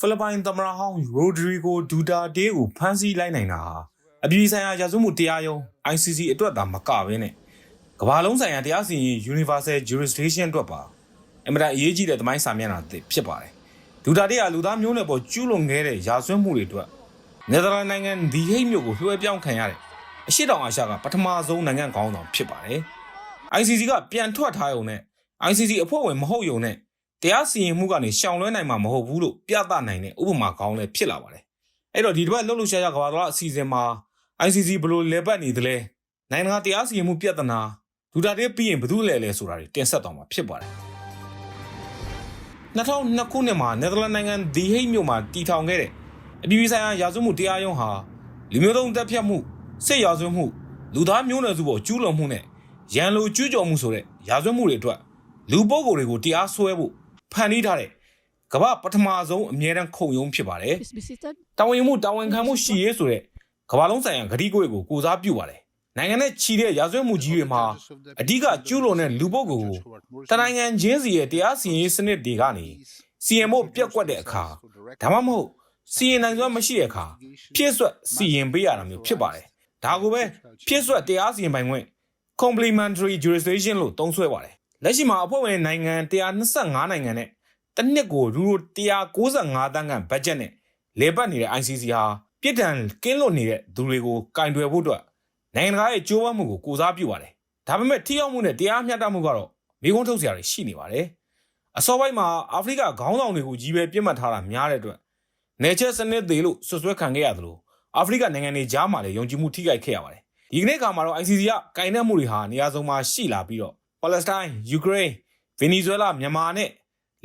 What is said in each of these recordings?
ဖိလစ်ပိုင်သမ္မတဟောင်းရိုဒရီဂိုဒူတာတေးကိုဖမ်းဆီးလိုက်နိုင်တာဟာအပြည်ပြည်ဆိုင်ရာရာဇဝတ်မှုတရားရုံး ICC အတွက်သာမကဘဲနဲ့ကမ္ဘာလုံးဆိုင်ရာတရားစီရင်ရေး Universal Jurisdiction အတွက်ပါအင်မတန်အရေးကြီးတဲ့သမိုင်းစာမျက်နှာတစ်ဖြစ်ပါတယ်ဒူတာတေးကလူသားမျိုးနွယ်ပေါ်ကျူးလွန်ခဲ့တဲ့ရာဇဝတ်မှုတွေအတွက်နယ်သာလန်နိုင်ငံဒီဟိတ်မြို့ကိုလွှဲပြောင်းခံရတဲ့အရှိတောင်အာရှကပထမဆုံးနိုင်ငံခေါင်းဆောင်ဖြစ်ပါတယ် ICC ကပြန်ထွက်ထားရုံနဲ့ ICC အဖွဲ့ဝင်မဟုတ်ရုံနဲ့ တရားစီရင်မှုကနေရှောင်လွှဲနိုင်မှာမဟုတ်ဘူးလို့ပြသနိုင်တဲ့ဥပမာကောင်းလည်းဖြစ်လာပါတယ်။အဲ့တော့ဒီတစ်ပတ်လှုပ်လှုပ်ရှားရှားကဘာသာအစီအစဉ်မှာ ICC ဘယ်လိုလဲပတ်နေသလဲနိုင်ငံတကာတရားစီရင်မှုပြဿနာဒူတာတေးပြီးရင်ဘယ်သူလဲလဲဆိုတာတွေတင်ဆက်သွားမှာဖြစ်ပါတယ်။2002ခုနှစ်မှာနယ်သာလန်နိုင်ငံဒီဟိတ်မြို့မှာတည်ထောင်ခဲ့တဲ့အပြည်ပြည်ဆိုင်ရာရာဇဝတ်မှုတရားရုံးဟာလူမျိုးတုံးတပ်ဖြတ်မှုစစ်ရာဇဝတ်မှုလူသားမျိုးနွယ်စုပေါ်ကျူးလွန်မှုနဲ့ရန်လိုကျူးကျော်မှုဆိုတဲ့ရာဇဝတ်မှုတွေအတွက်လူပုဂ္ဂိုလ်တွေကိုတရားစွဲဖို့ ဖန်တီးထားတဲ့ကမ္ဘာပထမဆုံးအမြဲတမ်းခုံရုံးဖြစ်ပါတယ် is visited. ။တာဝန်ယူမှုတာဝန်ခံမှုရှိရေးဆိုတဲ့ကမ္ဘာလုံးဆိုင်ရာဂတိကဝတ်ကိုကိုစားပြုပါတယ်။နိုင်ငံနဲ့ချီတဲ့ရာဇဝတ်မှုကြီးတွေမှာအဓိကကျူးလွန်တဲ့လူပုဂ္ဂိုလ်ကိုတနိုင်ငံချင်းစီရဲ့တရားစီရင်ရေးစနစ်တွေကနေစီရင်ဖို့ပြက်ကွက်တဲ့အခါဒါမှမဟုတ်စီရင်နိုင်စွမ်းမရှိတဲ့အခါဖြစ်ဆွက်စီရင်ပေးရတာမျိုးဖြစ်ပါတယ်။ဒါကိုပဲဖြစ်ဆွက်တရားစီရင်ပိုင်ခွင့် complementary jurisdiction လို့သုံးဆွဲပါတယ်။ လက်ရှိမှာအဖွဲ့ဝင်နိုင်ငံ125နိုင်ငံနဲ့တစ်နှစ်ကိုရူရို195တန်းကန်ဘတ်ဂျက်နဲ့လေပတ်နေတဲ့ ICC ဟာပြစ်ဒဏ်ကင်းလွတ်နေတဲ့သူတွေကိုကင်တွယ်ဖို့အတွက်နိုင်ငံတကာရဲ့ကြိုးပမ်းမှုကိုကိုစားပြုပါတယ်။ဒါပေမဲ့ထိရောက်မှုနဲ့တရားမျှတမှုကတော့မိကုန်းထုတ်စရာတွေရှိနေပါတယ်။အစောပိုင်းမှာအာဖရိကခေါင်းဆောင်တွေကိုကြီးပဲပြစ်မှတ်ထားတာများတဲ့အတွက်နေချက်စနစ်သေးလို့ဆွဆွဲခံခဲ့ရသလိုအာဖရိကနိုင်ငံတွေကြားမှာလည်းယုံကြည်မှုထိခိုက်ခဲ့ရပါတယ်။ဒီကနေ့ခါမှာတော့ ICC ကကင်တဲ့မှုတွေဟာနေရာစုံမှာရှိလာပြီးတော့ ပါလက်စတိုင်း၊ယူကရိန်း၊ဗင်နီဇွဲလားမြန်မာနဲ့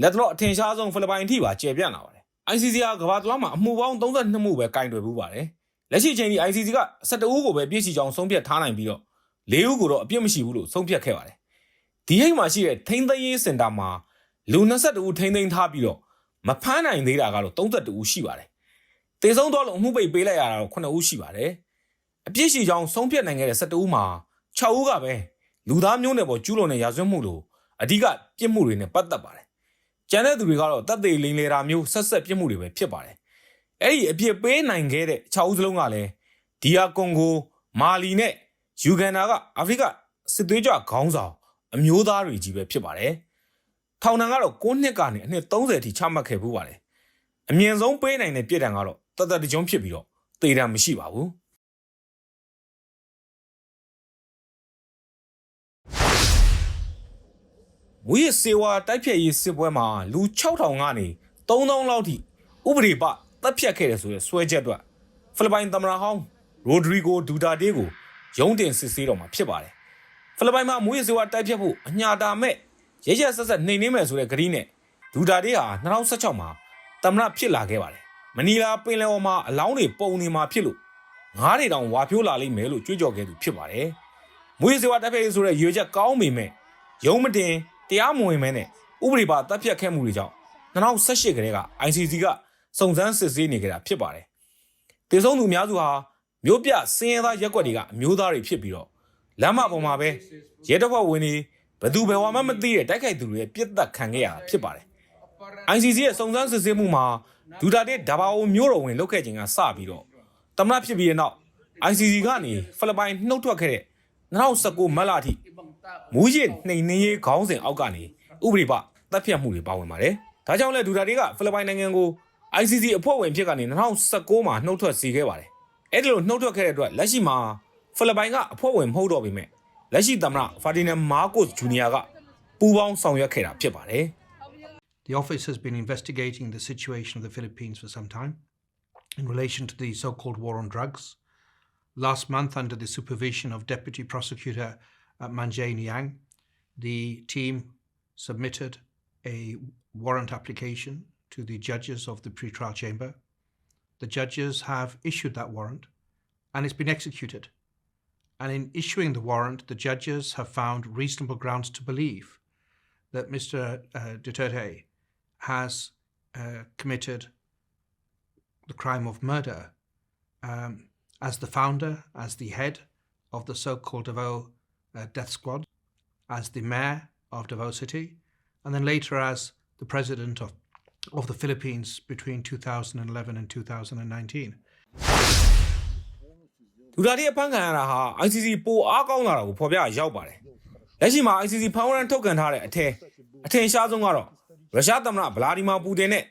လက်တော့အထင်ရှားဆုံးဖိလစ်ပိုင်အထိပါကျယ်ပြန့်လာပါတယ်။ ICC ကကမ္ဘာတစ်လုံးမှာအမှုပေါင်း32မှုပဲကင်တွယ်မှုပါတယ်။လက်ရှိချိန်ထိ ICC က17ဦးကိုပဲပြည့်စည်ကြောင်ဆုံးဖြတ်ထားနိုင်ပြီးတော့၄ဦးကိုတော့အပြစ်မရှိဘူးလို့ဆုံးဖြတ်ခဲ့ပါတယ်။ဒီဟိတ်မှာရှိတဲ့ထိန်းသိမ်းရေးစင်တာမှာလူ22ဦးထိန်းသိမ်းထားပြီးတော့မဖမ်းနိုင်သေးတာကတော့32ဦးရှိပါတယ်။တေဆုံးသွားလို့အမှုပိတ်ပေးလိုက်ရတာတော့9ဦးရှိပါတယ်။အပြစ်ရှိကြောင်ဆုံးဖြတ်နိုင်ခဲ့တဲ့17ဦးမှာ6ဦးကပဲ လူသားမျိုးနွယ်ပေါ်ကျူးလွန်တဲ့ရာဇဝတ်မှုလို့အဓိကပြစ်မှုတွေနဲ့ပတ်သက်ပါတယ်။ကျန်တဲ့သူတွေကတော့တပ်သေးလိန်လေတာမျိုးဆက်ဆက်ပြစ်မှုတွေပဲဖြစ်ပါတယ်။အဲ့ဒီအပြစ်ပေးနိုင်ခဲ့တဲ့6ဦးစလုံးကလည်းဒီယာကွန်ဂိုမာလီနဲ့ယူဂန်ဒါကအာဖရိကစစ်သွေးကြွခေါင်းဆောင်အမျိုးသားတွေကြီးပဲဖြစ်ပါတယ်။ထောင်ဒဏ်ကတော့9နှစ်ကနေအနှစ်30အထိချမှတ်ခဲ့ပူးပါတယ်။အမြင့်ဆုံးပေးနိုင်တဲ့ပြစ်ဒဏ်ကတော့တသက်တကြုံဖြစ်ပြီးတော့တေတံမရှိပါဘူး။ မူရစ်စေဝါတိုက်ဖြတ်ရေးစစ်ပွဲမှာလူ6000ကနေ3000လောက်ထိဥပဒေပတပ်ဖြတ်ခဲ့တယ်ဆိုတဲ့စွဲချက်အတွက်ဖိလစ်ပိုင်သမ္မတဟောင်းရိုဒရီဂိုဒူတာတေးကိုရုံးတင်စစ်ဆေးတော်မှာဖြစ်ပါတယ်ဖိလစ်ပိုင်မှာမူရစ်စေဝါတိုက်ဖြတ်ဖို့အညာတာမဲ့ရရဆက်ဆက်နှိမ်နှင်းမယ်ဆိုတဲ့ကတိနဲ့ဒူတာတေးဟာ2016မှာသမ္မတဖြစ်လာခဲ့ပါတယ်မနီလာပင်လယ်ပေါ်မှာအလောင်းတွေပုံနေမှာဖြစ်လို့ငားတွေတောင်ဝါဖြိုးလာလိမ့်မယ်လို့ကြွေးကြော်ခဲ့သူဖြစ်ပါတယ်မူရစ်စေဝါတိုက်ဖြတ်ရေးဆိုတဲ့ရွေချက်ကောင်းပေမဲ့ရုံးမတင် တရားမဝင်မဲနဲ့ဥပဒေပါတပ်ဖြတ်ခဲ့မှုတွေကြောင့်2018ကတည်းက ICC ကစုံစမ်းစစ်ဆေးနေကြတာဖြစ်ပါတယ်။တေဆုံးသူအများစုဟာမျိုးပြစင်းရဲသားရက်ွက်တွေကအမျိုးသားတွေဖြစ်ပြီးတော့လမ်းမပေါ်မှာပဲရဲတပ်ဖွဲ့ဝင်တွေဘယ်သူဘယ်ဝါမှမသိတဲ့တိုက်ခိုက်သူတွေရဲ့ပြစ်ဒတ်ခံခဲ့ရတာဖြစ်ပါတယ်။ ICC ရဲ့စုံစမ်းစစ်ဆေးမှုမှာဒူတာတဲ့ဒါဘာအိုမျိုးတော်ဝင်လုတ်ခဲ့ခြင်းကစပြီးတော့တမန်ဖြစ်ပြီးတဲ့နောက် ICC ကနေဖိလစ်ပိုင်နှုတ်ထွက်ခဲ့တဲ့ 2019မတ်လအထိမူးယစ်နှိမ်နှင်းရေးခေါင်းစဉ်အောက်ကနေဥပဒေပတပ်ဖြတ်မှုတွေပါဝင်ပါတယ်။ဒါကြောင့်လဲဒူတာတွေကဖိလစ်ပိုင်နိုင်ငံကို ICC အဖွဲ့ဝင်ဖြစ်ကနေ2019မှာနှုတ်ထွက်စေခဲ့ပါတယ်။အဲ့ဒီလိုနှုတ်ထွက်ခဲ့တဲ့အတွက်လက်ရှိမှာဖိလစ်ပိုင်ကအဖွဲ့ဝင်မဟုတ်တော့ပေမဲ့လက်ရှိသမ္မတဖာဒီနန်မာကိုစ်ဂျူနီယာကပူးပေါင်းဆောင်ရွက်ခဲ့တာဖြစ်ပါတယ်။ The office has been investigating the situation of the Philippines for some time in relation to the so called war on drugs. Last month, under the supervision of Deputy Prosecutor uh, Manjay Niang, the team submitted a warrant application to the judges of the pretrial chamber. The judges have issued that warrant and it's been executed. And in issuing the warrant, the judges have found reasonable grounds to believe that Mr. Uh, Duterte has uh, committed the crime of murder um, as the founder, as the head of the so called Davao uh, Death Squad, as the mayor of Davao City, and then later as the president of of the Philippines between 2011 and 2019. လူသားတွေအဖမ်းခံရတာဟာ ICC ပိုအားကောင်းလာတာကိုဖော်ပြရောက်ပါတယ်လက်ရှိမှာ ICC ဖမ်းဝရမ်းထုတ်ကန်ထားတဲ့အထက်အထင်ရှားဆုံးကတော့ရုရှားသမ္မတဗလာဒီမာပူတင်နဲ့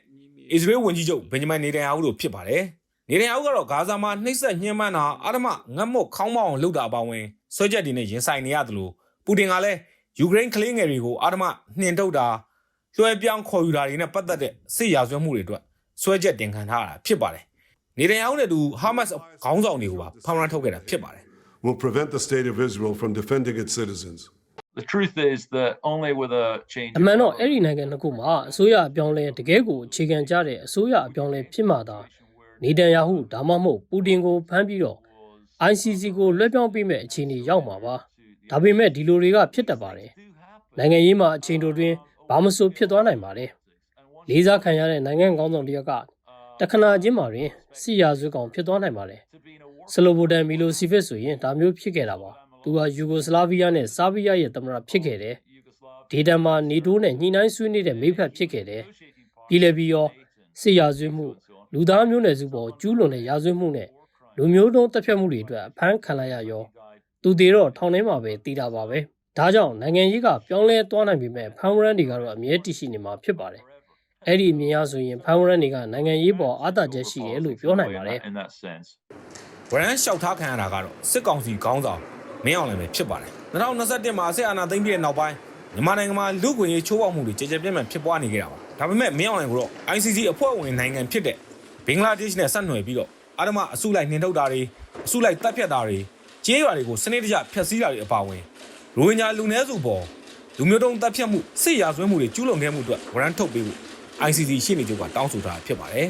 အစ္စရေးဝန်ကြီးချုပ်ဘင်ဂျမင်နေတန်ယာဟုတို့ဖြစ်ပါတယ် နေတန်ယာဟုကတော့ဂါဇာမှာနှိပ်စက်ညှဉ်းပန်းတာအာဓမငတ်မွတ်ခေါင်းမောင်းအောင်လုပ်တာအပါအဝင်ဆွဲချက်တွေနဲ့ရင်ဆိုင်နေရတယ်လို့ပူတင်ကလည်းယူကရိန်းကလေးငယ်တွေကိုအာဓမနှင်ထုတ်တာလွှဲပြောင်းခေါ်ယူတာတွေနဲ့ပတ်သက်တဲ့စစ်ရာဇဝတ်မှုတွေအတွက်ဆွဲချက်တင်ခံထားတာဖြစ်ပါတယ်နေတန်ယာဟုနဲ့တူဟာမတ်စ်ခေါင်းဆောင်တွေကိုပါဖမ်းဝရမ်းထုတ်ခဲ့တာဖြစ်ပါတယ် will prevent the state of Israel from defending its citizens. The truth is that only with a change အမှန်တော့အဲ့ဒီနိုင်ငံတစ်ခုမှာအစိုးရအပြောင်းလဲတကယ်ကိုအခြေခံကြတဲ့အစိုးရအပြောင်းလဲဖြစ်မှသာ နေတန်ယာဟုဒါမှမဟုတ်ပူတင်ကိုဖမ်းပြီးတော့ ICC ကိုလွှဲပြောင်းပေးမဲ့အခြေအနေရောက်မှာပါဒါပေမဲ့ဒီလိုတွေကဖြစ်တတ်ပါတယ်နိုင်ငံရေးမှာအချိန်တိုတွင်ဘာမဆိုဖြစ်သွားနိုင်ပါတယ်လေးစားခံရတဲ့နိုင်ငံကောင်းဆောင်တယောက်ကတခဏချင်းမှာတွင်စီယာဇွကောင်ဖြစ်သွားနိုင်ပါတယ်ဆလိုဘိုဒန်မီလိုစီဖစ်ဆိုရင်ဒါမျိုးဖြစ်ခဲ့တာပါသူကယူဂိုစလာဗီးယားနဲ့ဆာဗီးယားရဲ့သမ္မတဖြစ်ခဲ့တယ်ဒေတာမှာနေတိုးနဲ့ညှိနှိုင်းဆွေးနွေးတဲ့မိဖက်ဖြစ်ခဲ့တယ်။ပြည်လည်းပြီးရောစစ်ရာဇဝတ်မှု လူသားမျိုးနွယ်စုပေါ်ကျူးလွန်တဲ့ရာဇဝတ်မှုနဲ့လူမျိုးတုံးတပ်ဖြတ်မှုတွေအတွက်အဖမ်းခံလိုက်ရရောသူတွေတော့ထောင်ထဲမှာပဲတည်တာပါပဲ။ဒါကြောင့်နိုင်ငံရေးကပြောင်းလဲသွားနိုင်ပေမဲ့ဖမ်းဝရမ်းတွေကတော့အမြဲတည်ရှိနေမှာဖြစ်ပါတယ်။အဲ့ဒီအမြင်အရဆိုရင်ဖမ်းဝရမ်းတွေကနိုင်ငံရေးပေါ်အားသာချက်ရှိတယ်လို့ပြောနိုင်ပါတယ်။ in that sense. ဝရမ်းလျှောက်ထားခံရတာကတော့စစ်ကောင်စီခေါင်းဆောင်မင်းအောင်လှိုင်ပဲဖြစ်ပါတယ်2021မှာစစ်အာဏာသိမ်းပြီးတဲ့နောက်ပိုင်းမြန်မာနိုင်ငံမှာလူ့ခွင့်ရေးချိုးဖောက်မှုတွေကြည်ကြဲပြန့်ပြန့်ဖြစ်ပွားနေကြတာပါဒါပေမဲ့မင်းအောင်လှိုင်ကတော့ ICC အဖွဲ့ဝင်နိုင်ငံဖြစ်တဲ့ ဘင်္ဂလားဒေ့ရှ်နဲ့ဆက်နွယ်ပြီးတော့အာဓမအစုလိုက်နှင်ထုတ်တာတွေအစုလိုက်တပ်ဖြတ်တာတွေကျေးရွာတွေကိုစနစ်တကျဖျက်ဆီးတာတွေအပါအဝင်ရိုဟင်ဂျာလူနည်းစုပေါ်လူမျိုးတုံးတပ်ဖြတ်မှုစစ်ရာဇဝတ်မှုတွေကျူးလွန်ခဲ့မှုအတွက်ဝရမ်းထုတ်ပေးဖို့ ICC ရှေ့နေချုပ်ကတောင်းဆိုထားတာဖြစ်ပါတယ်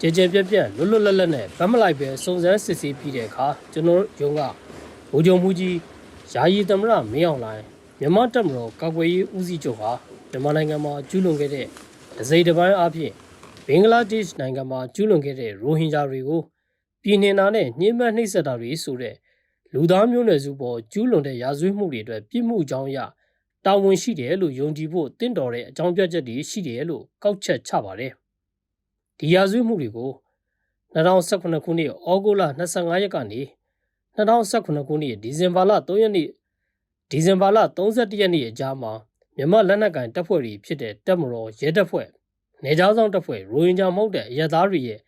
ကြဲကြဲပြက်ပြက်လွတ်လွတ်လပ်လပ်နဲ့ဗတ်မလိုက်ပဲစုံစမ်းစစ်ဆေးပြီးတဲ့အခါကျွန်တော်ရုံကဗိုလ်ချုပ်မှုကြီးယာယီသမရမင်းအောင်လိုင်းမြန်မာတပ်မတော်ကာကွယ်ရေးဦးစီးချုပ်ဟာမြန်မာနိုင်ငံမှာကျူးလွန်ခဲ့တဲ့ဒဇိတ်တစ်ပိုင်းအဖြစ် ဘင်္ဂလားဒေ့ရှ်နိုင်ငံမှာကျူးလွန်ခဲ့တဲ့ရိုဟင်ဂျာတွေကိုပြည်နှင်တာနဲ့ညှဉ်းပန်းနှိပ်စက်တာတွေဆိုတဲ့လူသားမျိုးနွယ်စုပေါ်ကျူးလွန်တဲ့ရာဇဝတ်မှုတွေအတွက်ပြစ်မှုကြောင်းအရတာဝန်ရှိတယ်လို့ယုံကြည်ဖို့တင့်တော်တဲ့အကြောင်းပြချက်တွေရှိတယ်လို့ကောက်ချက်ချပါတယ်ဒီရာဇဝတ်မှုတွေကို2018ခုနှစ်ဩဂုတ်လ25ရက်ကနေ2018ခုနှစ်ဒီဇင်ဘာလ3ရက်နေ့ဒီဇင်ဘာလ31ရက်နေ့အကြားမှာမြန်မာလက်နက်ကိုင်တပ်ဖွဲ့တွေဖြစ်တဲ့တပ်မတော်ရဲတပ်ဖွဲ့ နေကြားဆောင်တပ်ဖွဲ့ရိုဟင်ဂျာမဟုတ်တဲ့အရက်သားတွေရဲ့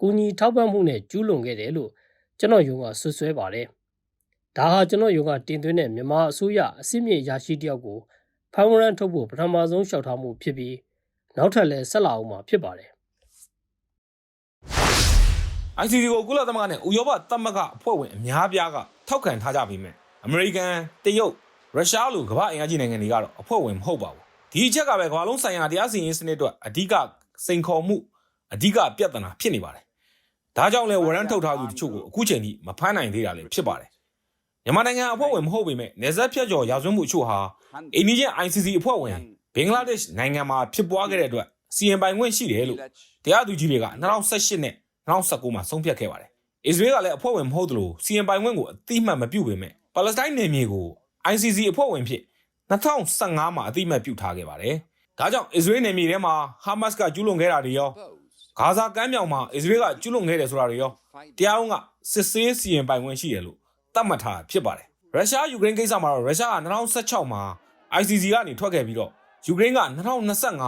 ကူညီထောက်ပံ့မှုနဲ့ကျူးလွန်ခဲ့တယ်လို့ကျွန်တော်ယုံကဆွဆွဲပါတယ်။ဒါဟာကျွန်တော်ယုံကတင်သွင်းတဲ့မြန်မာအစိုးရအစစ်မြေရရှိတယောက်ကိုဖမ်းဝရမ်းထုတ်ဖို့ပထမဆုံးလျှောက်ထားမှုဖြစ်ပြီးနောက်ထပ်လည်းဆက်လာအောင်မှာဖြစ်ပါတယ် ICC ကိုကုလသမဂ္ဂနဲ့ဥရောပသမဂ္ဂအဖွဲ့ဝင်အများပြားကထောက်ခံထားကြပြီးမြဲအမေရိကန်တရုတ်ရုရှားလိုကမ္ဘာအင်အားကြီးနိုင်ငံတွေကတော့အဖွဲ့ဝင်မဟုတ်ပါဘူး ဒီအချက်ကပဲကမ္ဘာလုံးဆိုင်ရာတရားစီရင်စနစ်အတွက်အဓိကစိန်ခေါ်မှုအဓိကပြဿနာဖြစ်နေပါတယ်ဒါကြောင့်လဲဝရမ်းထုတ်ထားသူတချို့ကိုအခုချိန်ထိမဖမ်းနိုင်သေးတာလည်းဖြစ်ပါတယ်မြန်မာနိုင်ငံအဖွဲ့ဝင်မဟုတ်ပေမဲ့နေဆက်ဖြတ်ကျော်ရာဇဝတ်မှုအချို့ဟာအိန္ဒိယ ICC အဖွဲ့ဝင်ဘင်္ဂလားဒေ့ရှ်နိုင်ငံမှာဖြစ်ပွားခဲ့တဲ့အတွက်စီရင်ပိုင်ခွင့်ရှိတယ်လို့တရားသူကြီးတွေက2018နဲ့2019မှာဆုံးဖြတ်ခဲ့ပါတယ်။အစ္စရေးကလည်းအဖွဲ့ဝင်မဟုတ်သလိုစီရင်ပိုင်ခွင့်ကိုအတိအမှတ်မပြုပေမဲ့ပါလက်စတိုင်းနယ်မြေကို ICC အဖွဲ့ဝင်ဖြစ် 2015မှာအတိအမှတ်ပြုထားခဲ့ပါတယ်။ဒါကြောင့်အစ္စရေးနယ်မြေထဲမှာဟာမတ်စ်ကကျူးလွန်ခဲ့တာတွေရောဂါဇာကမ်းမြောင်မှာအစ္စရေးကကျူးလွန်ခဲ့တယ်ဆိုတာတွေရောတရားရုံးကစစ်ဆေးစီရင်ပိုင်ခွင့်ရှိတယ်လို့သတ်မှတ်ထားတာဖြစ်ပါတယ်။ရုရှားယူကရိန်းကိစ္စမှာတော့ရုရှားက2016မှာ ICC ကနေထွက်ခဲ့ပြီးတော့ယူကရိန်းက2025ဇန်န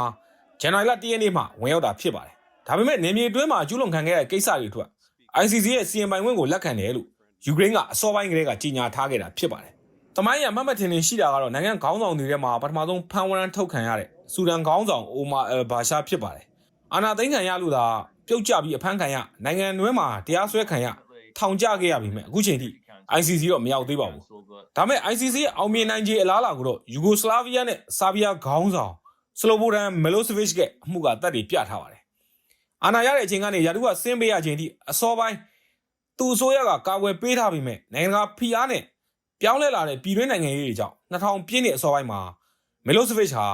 ဝါရီလ1ရက်နေ့မှာဝင်ရောက်တာဖြစ်ပါတယ်။ဒါပေမဲ့နေမြေအတွင်းမှာကျူးလွန်ခံခဲ့တဲ့ကိစ္စတွေအတွက် ICC ရဲ့စီရင်ပိုင်ခွင့်ကိုလက်ခံတယ်လို့ယူကရိန်းကအစောပိုင်းကတည်းကကြေညာထားခဲ့တာဖြစ်ပါတယ်။ တမိုင်းရမှတ်မှတ်ထင်ထင်ရှိတာကတော့နိုင်ငံခေါင်းဆောင်တွေထဲမှာပထမဆုံးဖန်ဝရန်ထုတ်ခံရတဲ့ဆူဒန်ခေါင်းဆောင်အိုမာအယ်ဘာရှာဖြစ်ပါတယ်။အာနာသိန်းခံရလို့သာပြုတ်ကျပြီးအဖမ်းခံရနိုင်ငံတွင်းမှာတရားစွဲခံရထောင်ကျခဲ့ရပြီမဲ့အခုချိန်ထိ ICC တော့မရောက်သေးပါဘူး။ဒါမဲ့ ICC ရဲ့အောင်မြင်နိုင်ခြေအလားအလာကိုတော့ယူဂိုစလာဗီးယားနဲ့ဆာဗီးယားခေါင်းဆောင်စလိုဘိုဒန်မယ်လိုစဗစ်ကအမှုကတက်တွေပြထားပါတယ်။အာနာရတဲ့အချိန်ကနေယာတုကဆင်းပေးရချိန်ထိအစောပိုင်းသူ့အစိုးရကကာကွယ်ပေးထားပြီးမဲ့နိုင်ငံတကာဖိအားနဲ့ ပြောင်းလဲလာတဲ့ပြည်တွင်းနိုင်ငံရေးတွေကြောင့်2000ပြည့်နှစ်အစောပိုင်းမှာမယ်လိုစဗစ်ဟာ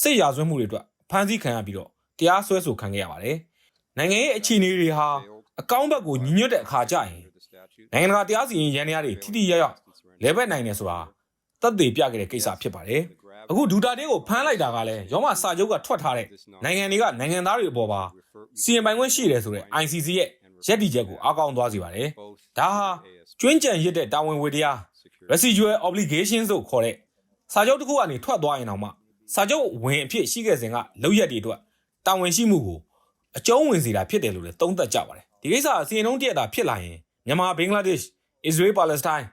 စစ်ရာဇဝတ်မှုတွေအတွက်ဖမ်းဆီးခံရပြီးတော့တရားစွဲဆိုခံခဲ့ရပါတယ်။နိုင်ငံရေးအခြေအနေတွေဟာအကောင်းဘက်ကိုညီညွတ်တဲ့အခါကျရင်နိုင်ငံတကာတရားစီရင်ရန်တရားတွေထိထိရောက်ရောက်လဲဘက်နိုင်တယ်ဆိုတာသက်သေပြခဲ့တဲ့ကိစ္စဖြစ်ပါတယ်။အခုဒူတာတေးကိုဖမ်းလိုက်တာကလည်းရောမစာချုပ်ကထွက်ထားတဲ့နိုင်ငံတွေကနိုင်ငံသားတွေအပေါ်ပါစီရင်ပိုင်ခွင့်ရှိတယ်ဆိုတဲ့ ICC ရဲ့ရက်တီချက်ကိုအားကောင်းသွားစေပါတယ်ဒါဟာကျွင်းကြံရစ်တဲ့တာဝန်ဝေတရား residual obligations လို့ခေါ်တဲ့စာချုပ်တစ်ခုကနေထွက်သွားရင်တော့မှစာချုပ်ဝင်အဖြစ်ရှိခဲ့စဉ်ကလောက်ရက်တွေအတွက်တာဝန်ရှိမှုကိုအကျုံးဝင်စေတာဖြစ်တယ်လို့လည်းသုံးသပ်ကြပါတယ်ဒီကိစ္စအစီရင်လုံးတရက်တာဖြစ်လာရင်မြန်မာဘင်္ဂလားဒေ့ရှ် Israel Palestine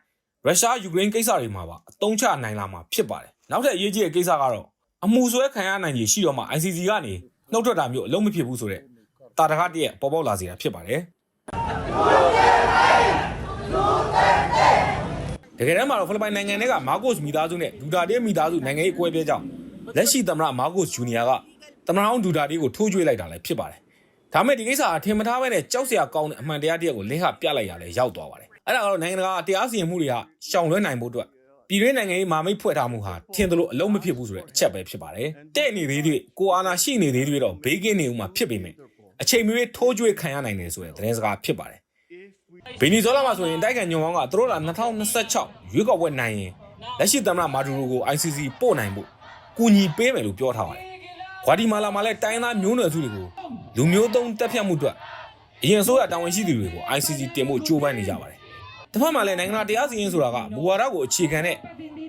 ရုရှားယူကရိန်းကိစ္စတွေမှာပါအသုံးချနိုင်လာမှာဖြစ်ပါတယ်နောက်ထပ်အရေးကြီးတဲ့ကိစ္စကတော့အမှုဆွဲခံရနိုင်ခြေရှိတော့မှ ICC ကနေနှုတ်ထွက်တာမျိုးအလုံးမဖြစ်ဘူးဆိုတော့တာတကားတရက်ပေါ်ပေါက်လာစေတာဖြစ်ပါတယ် တကယ်တမ်းမှာတော့ဖိလစ်ပိုင်နိုင်ငံတွေကမာကို့စ်မိသားစုနဲ့ဒူတာတေးမိသားစုနိုင်ငံရေးအကွဲပြဲကြောင့်လက်ရှိသမ္မတမာကို့စ်ဂျူနီယာကသမ္မတအောင်ဒူတာတေးကိုထိုးကြွေးလိုက်တာလည်းဖြစ်ပါတယ်ဒါမဲ့ဒီကိစ္စအထင်မထားပဲနဲ့ကြောက်စရာကောင်းတဲ့အမှန်တရားတရက်ကိုလင်းဟပြလိုက်ရလဲရောက်သွားပါတယ်အဲ့ဒါကတော့နိုင်ငံတကာတရားစီရင်မှုတွေဟာရှောင်လွှဲနိုင်ဖို့အတွက်ပြည်တွင်းနိုင်ငံရေးမာမိတ်ဖွဲ့ထားမှုဟာထင်သလိုအလုံးမဖြစ်ဘူးဆိုတဲ့အချက်ပဲဖြစ်ပါတယ်တဲ့နေသေးသေးကိုအာနာရှိနေသေးသေးတော့ဘေးကင်းနေဦးမှာဖြစ်ပေမဲ့အချိန်မီထိုးကြွေးခံရနိုင်တယ်ဆိုတဲ့သတင်းစကားဖြစ်ပါတယ် ဗီနီဇွဲလားမှာဆိုရင်တိုက်ခိုက်ညွန်ပေါင်းကသူတို့က2026ရွေးကောက်ပွဲနိုင်ရင်လက်ရှိသမ္မတမာဒူရိုကို ICC ပို့နိုင်ဖို့ကူညီပေးမယ်လို့ပြောထားပါတယ်ဂွာတီမာလာမှာလည်းတိုင်းသားမျိုးနွယ်စုတွေကိုလူမျိုးတုံးတက်ဖြတ်မှုအတွက်အရင်ဆိုရတာဝန်ရှိသူတွေကို ICC တင်ဖို့ကြိုးပမ်းနေကြပါတယ်တစ်ဖက်မှာလည်းနိုင်ငံတော်တရားစီရင်ဆိုတာကမူဝါဒကိုအခြေခံတဲ့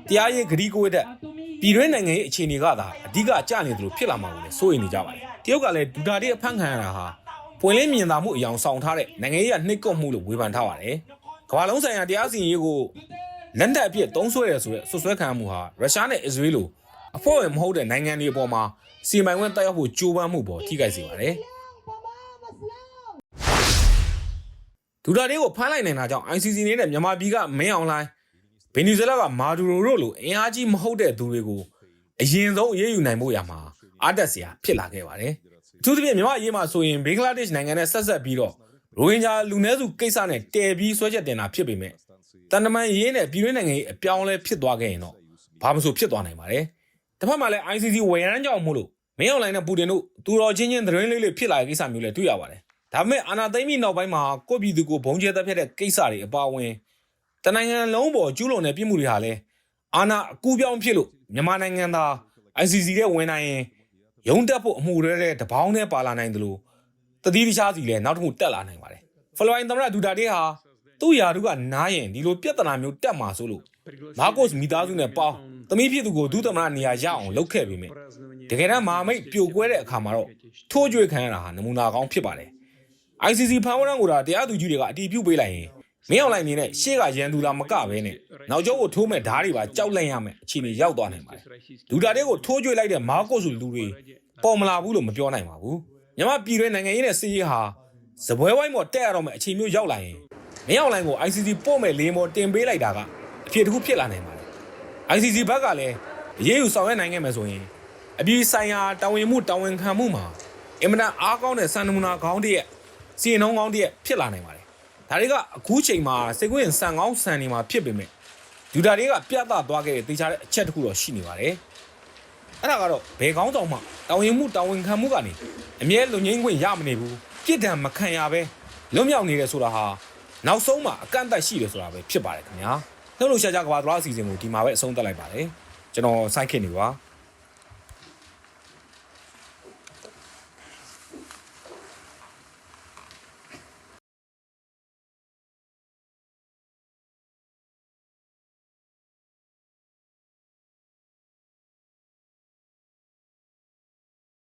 တရားရေးဂရီကိုဝတ်တဲ့ပြည်တွင်းနိုင်ငံရေးအခြေအနေကသာအဓိကကျနေတယ်လို့ဖြစ်လာမှာကိုလည်းစိုးရိမ်နေကြပါတယ်တရုတ်ကလည်းဒူတာတေးအဖမ်းခံရတာဟာ ပွင့်လင်းမြင်သာမှုအယောင်ဆောင်ထားတဲ့နိုင်ငံရေးကနှိပ်ကွပ်မှုလို့ဝေဖန်ထားပါတယ်ကမ္ဘာလုံးဆိုင်ရာတရားစီရင်ရေးကိုလက်နက်အဖြစ်သုံးဆွဲရဆိုတဲ့ဆွဆွဲခံရမှုဟာရုရှားနဲ့အစ္စရေးလိုအဖွဲ့ဝင်မဟုတ်တဲ့နိုင်ငံတွေအပေါ်မှာစီမံခွင့်တက်ရောက်ဖို့ကြိုးပမ်းမှုပေါ်ထိခိုက်စေပါတယ်ဒူတာတေးကိုဖမ်းလိုက်နိုင်တာကြောင့် ICC နဲ့မြန်မာပြည်ကမင်းအောင်လိုင်းဗင်နီဇွဲလားကမာဒူရိုတို့လိုအင်အားကြီးမဟုတ်တဲ့သူတွေကိုအရင်ဆုံးအရေးယူနိုင်ဖို့ရမှာအားတက်စရာဖြစ်လာခဲ့ပါတယ်။ အထူးသဖြင့်မြန်မာအရေးမှာဆိုရင်ဘင်္ဂလားဒေ့ရှ်နိုင်ငံနဲ့ဆက်ဆက်ပြီးတော့ရိုဟင်ဂျာလူနည်းစုကိစ္စနဲ့တည်ပြီးဆွဲချက်တင်တာဖြစ်ပေမဲ့တန်တမန်ရေးနဲ့ပြည်တွင်းနိုင်ငံရေးအပြောင်းအလဲဖြစ်သွားခဲ့ရင်တော့ဘာမှမဆိုဖြစ်သွားနိုင်ပါတယ်။တစ်ဖက်မှာလည်း ICC ဝယ်ရမ်းကြောင့်မို့လို့မင်းအောင်လိုင်းနဲ့ပူတင်တို့သူတော်ချင်းချင်းသတင်းလေးလေးဖြစ်လာတဲ့ကိစ္စမျိုးလည်းတွေ့ရပါတယ်။ဒါပေမဲ့အာနာသိမ့်ပြီးနောက်ပိုင်းမှာကိုယ့်ပြည်သူကိုဘုံကျဲသက်ဖြစ်တဲ့ကိစ္စတွေအပါအဝင်တနိုင်ငံလုံးပေါ်ကျူးလွန်တဲ့ပြစ်မှုတွေဟာလည်းအာဏာအကူပြောင်းဖြစ်လို့မြန်မာနိုင်ငံသား ICC တဲ့ဝင်နိုင်ရင် ရုံးတက်ဖို့အမှုရဲတဲ့တပေါင်းနဲ့ပါလာနိုင်တယ်လို့တတိတခြားစီလည်းနောက်တစ်ခုတက်လာနိုင်ပါတယ်ဖလိုင်သမရဒူတာတေးဟာသူ့ယာတို့ကနားရင်ဒီလိုပြဿနာမျိုးတက်မှာဆိုလို့မာကိုစ်မိသားစုနဲ့ပေါင်းသမီးဖြစ်သူကိုဒုသမရနေရာရအောင်လုပ်ခဲ့ပေမဲ့တကယ်တမ်းမာမိတ်ပြိုကွဲတဲ့အခါမှာတော့ထိုးကြွေခံရတာဟာနမူနာကောင်းဖြစ်ပါတယ် ICC ဖန်ဝရံကိုဒါတရားသူကြီးတွေကအတီးပြုတ်ပေးလိုက်ရင် မင်းအောင်လိုက်နေတဲ့ရှေ့ကရန်သူလာမကပဲနဲ့နောက်ကျောကိုထိုးမဲ့ဓားတွေပါကြောက်လန့်ရမယ်အခြေအနေရောက်သွားနိုင်ပါတယ်ဒူတာတွေကိုထိုးကြွေလိုက်တဲ့မာကိုစ်လူတွေပေါ်မလာဘူးလို့မပြောနိုင်ပါဘူးမြမပြည်တွင်းနိုင်ငံရေးနဲ့စီးရေးဟာဇပွဲဝိုင်းပေါ်တက်ရတော့မယ့်အခြေမျိုးရောက်လာရင်မင်းအောင်လိုင်းကို ICC ပို့မဲ့လေးမော်တင်ပေးလိုက်တာကအဖြစ်တစ်ခုဖြစ်လာနိုင်ပါတယ် ICC ဘက်ကလည်းအရေးယူဆောင်ရွက်နိုင်ခဲ့မယ်ဆိုရင်အပြည်ဆိုင်ရာတာဝန်မှုတာဝန်ခံမှုမှာအင်မတန်အားကောင်းတဲ့စံနမူနာကောင်းတစ်ရဲ့စီရင်နှုံးကောင်းတစ်ရဲ့ဖြစ်လာနိုင်ပါတယ် ဒါတွေကအခုချိန်မှာစေကွင်းဆန်ကောင်းဆန်နေမှာဖြစ်ပေမဲ့ယူတာတွေကပြတ်သားသွားခဲ့တဲ့တေချာတဲ့အချက်တစ်ခုတော့ရှိနေပါတယ်အဲ့ဒါကတော့ဘယ်ကောင်းဆောင်မှတာဝန်မှုတာဝန်ခံမှုကနေအမြဲလုံငင်းခွင့်ရမနေဘူးပြစ်ဒဏ်မခံရပဲလွတ်မြောက်နေတယ်ဆိုတာဟာနောက်ဆုံးမှာအကန့်အသတ်ရှိတယ်ဆိုတာပဲဖြစ်ပါတယ်ခင်ဗျာနှုတ်လို့ရှာကြကဘာသွားအစီအစဉ်ကိုဒီမှာပဲအဆုံးသတ်လိုက်ပါတယ်ကျွန်တော်စိုက်ခင်နေပါ